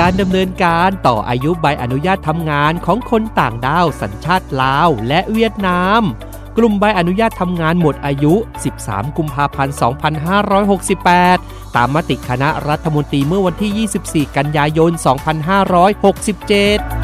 การดำเนินการต่ออายุใบอนุญาตทำงานของคนต่างด้าวสัญชาติลาวและเวียดนาม กลุ่มใบอนุญาตทำงานหมดอายุ 13 กุมภาพันธ์ 2568 ตามมติคณะรัฐมนตรีเมื่อวันที่ 24 กันยายน 2567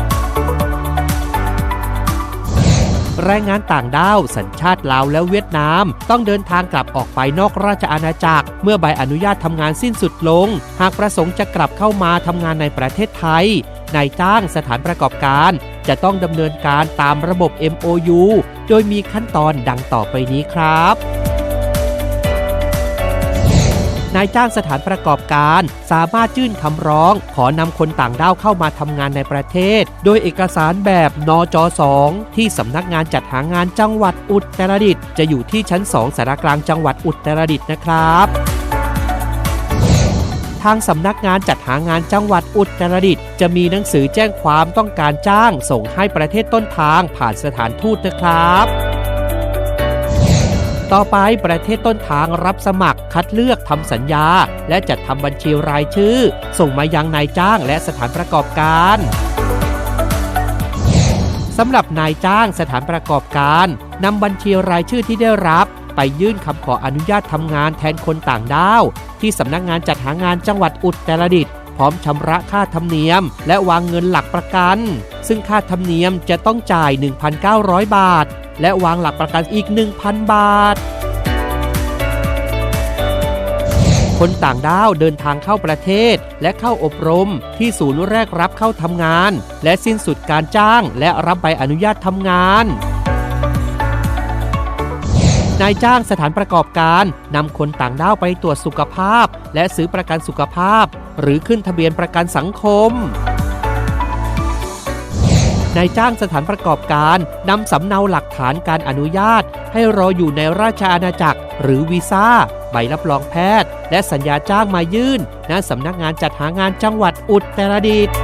แรงงานต่างด้าว สัญชาติลาวและเวียดนาม ต้องเดินทางกลับออกไปนอกราชอาณาจักร เมื่อใบอนุญาตทำงานสิ้นสุดลง หากประสงค์จะกลับเข้ามาทำงานในประเทศไทยนายจ้างสถานประกอบการ จะต้องดำเนินการตามระบบ MOU โดยมีขั้นตอนดังต่อไปนี้ครับ นายจ้างสถานประกอบการ สามารถยื่นคำร้อง ขอนำคนต่างด้าวเข้ามาทำงานในประเทศ โดยเอกสารแบบนจ2ที่สำนักงานจัดหางานจังหวัดอุตรดิตถ์จะอยู่ที่ชั้น 2สารกลางจังหวัดอุตรดิตถ์นะครับทางสำนักงานจัดหางานจังหวัดอุตรดิตถ์จะมีหนังสือแจ้งความต้องการจ้าง ส่งให้ประเทศต้นทางผ่านสถานทูตนะครับ ต่อไปประเทศต้นทางรับสมัครคัดเลือกทำสัญญา และจัดทำบัญชีรายชื่อ ส่งมายังนายจ้างและสถานประกอบการสำหรับนายจ้างสถานประกอบการนำบัญชีรายชื่อที่ได้รับไปยื่นคำขออนุญาตทำงานแทนคนต่างด้าว ที่สำนักงานจัดหางานจังหวัดอุตรดิตถ์พร้อมชำระค่าธรรมเนียม และวางเงินหลักประกัน ซึ่งค่าธรรมเนียมจะต้องจ่าย 1,900 บาท และวางหลักประกันอีก 1,000 บาท คนต่างด้าวเดินทางเข้าประเทศ และเข้าอบรม ที่ศูนย์แรกรับเข้าทำงาน และสิ้นสุดการจ้างและรับใบอนุญาตทำงานนายจ้างสถานประกอบการนำคนต่างด้าวไปตรวจสุขภาพ และซื้อประกันสุขภาพ หรือขึ้นทะเบียนประกันสังคม นายจ้างสถานประกอบการนำสำเนาหลักฐานการอนุญาต ให้รออยู่ในราชอาณาจักร หรือวีซ่า ใบรับรองแพทย์ และสัญญาจ้างมายื่นณสำนักงานจัดหางานจังหวัดอุตรดิตถ์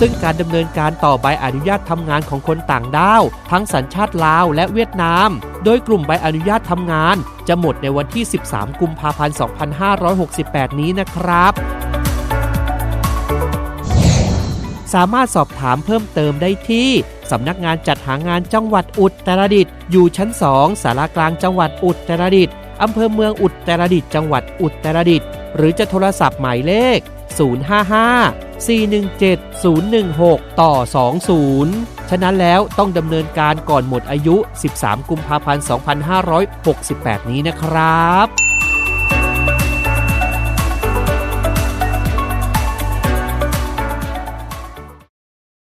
ซึ่งการดำเนินการต่อใบอนุญาตทำงานของคนต่างด้าว ทั้งสัญชาติลาวและเวียดนาม โดยกลุ่มใบอนุญาตทำงาน จะหมดในวันที่ 13 กุมภาพันธ์ 2568 นี้นะครับ สามารถสอบถามเพิ่มเติมได้ที่สำนักงานจัดหางานจังหวัดอุตรดิตถ์อยู่ชั้น 2 สารากลางจังหวัดอุตรดิตถ์อำเภอเมืองอุตรดิตถ์จังหวัดอุตรดิตถ์หรือจะโทรศัพท์หมายเลข 055 417 016 ต่อ 20 ฉะนั้นแล้วต้องดำเนินการก่อนหมดอายุ 13 กุมภาพันธ์ 2568 นี้นะครับ